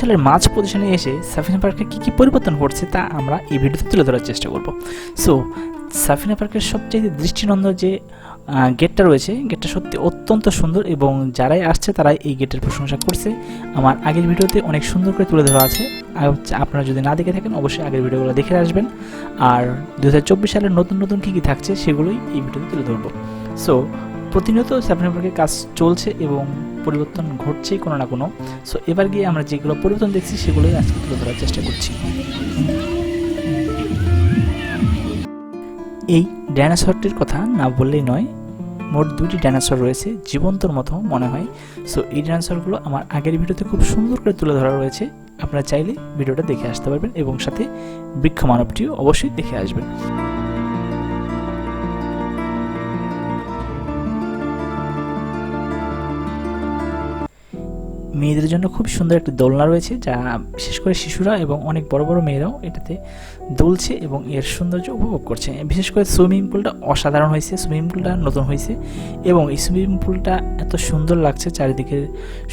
সালের মার্চ পজিশনে এসে সাফিনা পার্কে কী কী পরিবর্তন ঘটছে তা আমরা এই ভিডিওতে তুলে ধরার চেষ্টা করব। সো সাফিনা পার্কের সবচেয়ে দৃষ্টিনন্দন যে গেটটা রয়েছে গেটটা সত্যি অত্যন্ত সুন্দর এবং যারাই আসছে তারাই এই গেটের প্রশংসা করছে। আমার আগের ভিডিওতে অনেক সুন্দর করে তুলে ধরা আছে। আপনারা যদি না দেখে থাকেন, অবশ্যই আগের ভিডিওগুলো দেখে আসবেন। আর দু হাজার চব্বিশ সালের নতুন নতুন কী কী থাকছে, সেগুলোই এই ভিডিওতে তুলে ধরবো। সো প্রতিনিয়ত সাফিনা পার্কের কাজ চলছে এবং পরিবর্তন ঘটছেই কোনো না কোনো। সো এবার গিয়ে আমরা যেগুলো পরিবর্তন দেখছি, সেগুলোই আজকে তুলে ধরার চেষ্টা করছি। এই ডাইনোসরটির কথা না বললেই নয়, মোট দুটি ডাইনোসর রয়েছে, জীবন্তর মতো মনে হয়। সো এই ডাইনোসরগুলো আমার আগের ভিডিওতে খুব সুন্দর করে তুলে ধরা রয়েছে। আপনারা চাইলে ভিডিওটা দেখে আসতে পারবেন এবং সাথে বৃক্ষ মানবটিও অবশ্যই দেখে আসবেন। মেয়েদের জন্য খুব সুন্দর একটি দোলনা রয়েছে, যা বিশেষ করে শিশুরা এবং অনেক বড় বড় মেয়েরাও এটাতে দুলছে এবং এর সৌন্দর্য উপভোগ করছে। বিশেষ করে সুইমিং পুলটা অসাধারণ হয়েছে, সুইমিং পুলটা নতুন হয়েছে এবং এই সুইমিং পুলটা এত সুন্দর লাগছে, চারিদিকে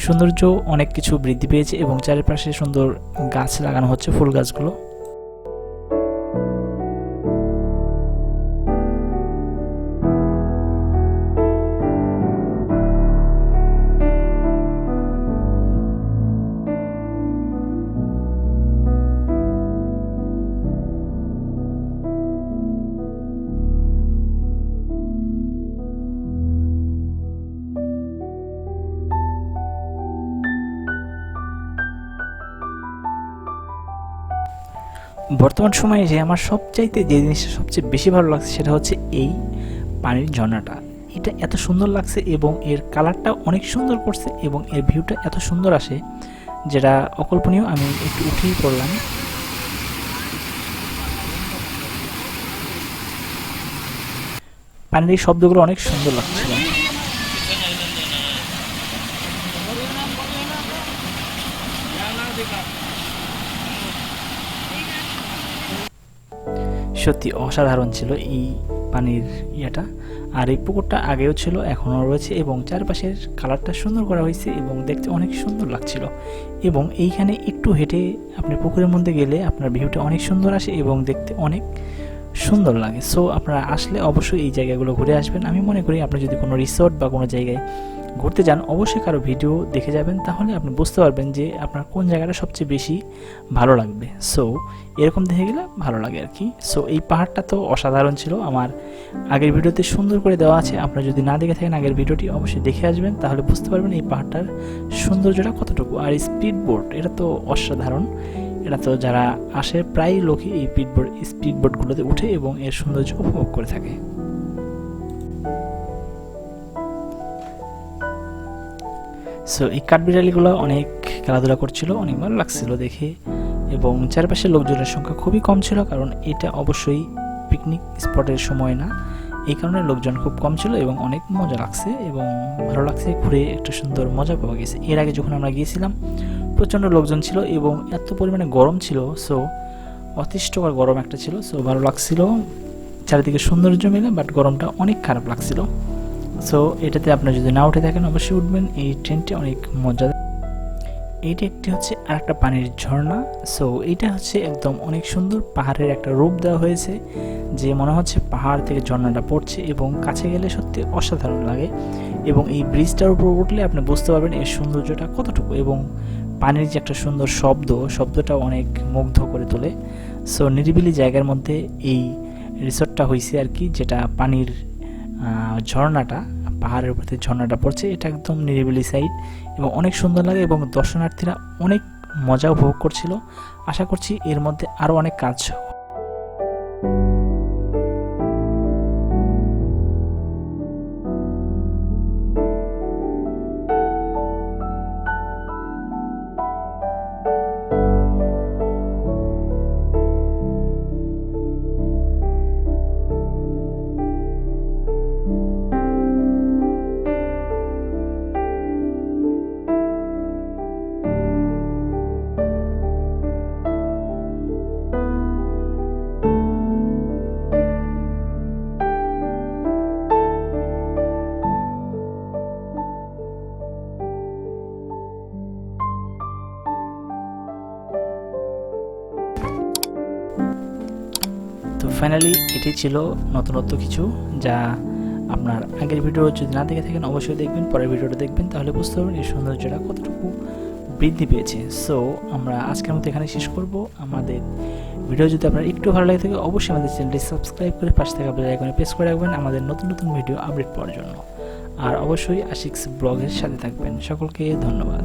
সৌন্দর্য অনেক কিছু বৃদ্ধি পেয়েছে এবং চারিপাশে সুন্দর গাছ লাগানো হচ্ছে, ফুল গাছগুলো। বর্তমান সময়ে যে আমার সবচাইতে যে জিনিসটা সবচেয়ে বেশি ভালো লাগছে সেটা হচ্ছে এই পানির ঝর্ণাটা। এটা এত সুন্দর লাগছে এবং এর কালারটা অনেক সুন্দর করছে এবং এর ভিউটা এত সুন্দর আসে, যেটা অকল্পনীয় আমি একটু উঠেই পড়লাম। পানির এই শব্দগুলো অনেক সুন্দর লাগছিল। সত্যি অসাধারণ ছিল এই পানির ইয়েটা। আর এই পুকুরটা আগেও ছিল, এখনও রয়েছে এবং চারপাশের কালারটা সুন্দর করা হয়েছে এবং দেখতে অনেক সুন্দর লাগছিল। এবং এইখানে একটু হেঁটে আপনি পুকুরের মধ্যে গেলে আপনার ভিউটা অনেক সুন্দর আসে এবং দেখতে অনেক সুন্দর লাগে। সো আপনারা আসলে অবশ্যই এই জায়গাগুলো ঘুরে আসবেন। আমি মনে করি আপনি যদি কোনো রিসোর্ট বা কোনো জায়গায় ঘুরতে যান, অবশ্যই কারও ভিডিও দেখে যাবেন, তাহলে আপনি বুঝতে পারবেন যে আপনার কোন জায়গাটা সবচেয়ে বেশি ভালো লাগবে। সো এরকম দেখে গেলে ভালো লাগে আর কি। সো এই পাহাড়টা তো অসাধারণ ছিল, আমার আগের ভিডিওতে সুন্দর করে দেওয়া আছে, আপনারা যদি না দেখে থাকেন আগের ভিডিওটি অবশ্যই দেখে আসবেন, তাহলে বুঝতে পারবেন এই পাহাড়টার সৌন্দর্যটা কতটুকু। আর স্পিড বোট এটা তো অসাধারণ, এটা তো যারা আসে প্রায় লোকই এই স্পিড বোট স্পিড বোটগুলোতে উঠে এবং এর সৌন্দর্য উপভোগ করে থাকে। সো এই কাঠবিড়ালিগুলো অনেক খেলাধুলা করছিল, অনেক ভালো লাগছিল দেখে। এবং চারপাশে লোকজনের সংখ্যা খুবই কম ছিল, কারণ এটা অবশ্যই পিকনিক স্পটের সময় না। এই কারণে লোকজন খুব কম ছিল এবং অনেক মজা লাগছে এবং ভালো লাগছে ঘুরে একটা সুন্দর মজা পাওয়া গেছে। এর আগে যখন আমরা গিয়েছিলাম, প্রচণ্ড লোকজন ছিল এবং এত পরিমাণে গরম ছিল সো অতিষ্ঠকর গরম একটা ছিল সো ভালো লাগছিল। চারিদিকে সৌন্দর্য মিলে বাট গরমটা অনেক খারাপ লাগছিল। সো এটাতে আপনার যদি না উঠে থাকেন, অবশ্যই উঠবেন। এই ট্রেনটি অনেক মজা এইটা একটি হচ্ছে আর একটা পানির ঝর্ণা। সো এইটা হচ্ছে একদম অনেক সুন্দর পাহাড়ের একটা রূপ দেওয়া হয়েছে, যে মনে হচ্ছে পাহাড় থেকে ঝর্ণাটা পড়ছে এবং কাছে গেলে সত্যি অসাধারণ লাগে। এবং এই ব্রিজটার উপর উঠলে আপনি বুঝতে পারবেন এর সৌন্দর্যটা কতটুকু এবং পানির যে একটা সুন্দর শব্দ শব্দটা অনেক মুগ্ধ করে তোলে। সো নিরিবিলি জায়গার মধ্যে এই রিসোর্টটা হয়েছে আর কি, যেটা পানির ঝর্ণাটা, পাহাড়ের উপর থেকে ঝর্ণাটা পড়ছে, এটা একদম নিরিবিলি সাইড এবং অনেক সুন্দর লাগে এবং দর্শনার্থীরা অনেক মজা উপভোগ করছিল। আশা করছি এর মধ্যে আরও অনেক কাজ ফাইনালি এটি ছিল নতুনত্ব কিছু যা আপনার আগের ভিডিও যদি না দেখে থাকেন, অবশ্যই দেখবেন, পরের ভিডিওটা দেখবেন, তাহলে বুঝতে পারবেন এই সৌন্দর্যটা কতটুকু বৃদ্ধি পেয়েছে। সো আমরা আজকের মতো এখানে শেষ করব। আমাদের ভিডিও যদি আপনার একটু ভালো লাগে থাকে, অবশ্যই আমাদের চ্যানেলটি সাবস্ক্রাইব করে পাশে থাকা বেল আইকনে প্রেস করে রাখবেন আমাদের নতুন নতুন ভিডিও আপডেট পাওয়ার জন্য। আর অবশ্যই আশিক্স ব্লগের সাথে থাকবেন। সকলকে ধন্যবাদ।